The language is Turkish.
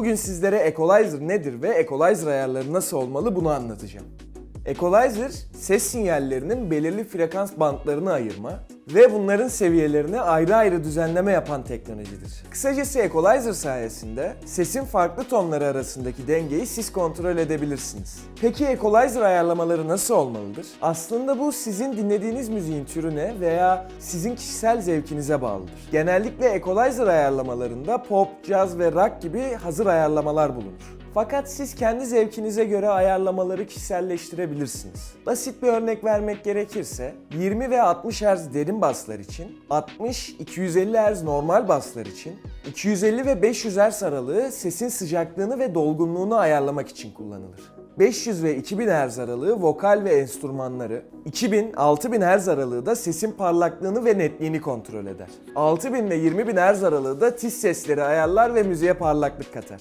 Bugün sizlere equalizer nedir ve equalizer ayarları nasıl olmalı bunu anlatacağım. Equalizer, ses sinyallerinin belirli frekans bantlarını ayırma ve bunların seviyelerini ayrı ayrı düzenleme yapan teknolojidir. Kısacası equalizer sayesinde sesin farklı tonları arasındaki dengeyi siz kontrol edebilirsiniz. Peki equalizer ayarlamaları nasıl olmalıdır? Aslında bu sizin dinlediğiniz müziğin türüne veya sizin kişisel zevkinize bağlıdır. Genellikle equalizer ayarlamalarında pop, caz ve rock gibi hazır ayarlamalar bulunur. Fakat siz kendi zevkinize göre ayarlamaları kişiselleştirebilirsiniz. Basit bir örnek vermek gerekirse 20 ve 60 Hz derin baslar için, 60-250 Hz normal baslar için, 250 ve 500 Hz aralığı sesin sıcaklığını ve dolgunluğunu ayarlamak için kullanılır. 500 ve 2000 Hz aralığı vokal ve enstrümanları, 2000-6000 Hz aralığı da sesin parlaklığını ve netliğini kontrol eder. 6000 ve 20000 Hz aralığı da tiz sesleri ayarlar ve müziğe parlaklık katar.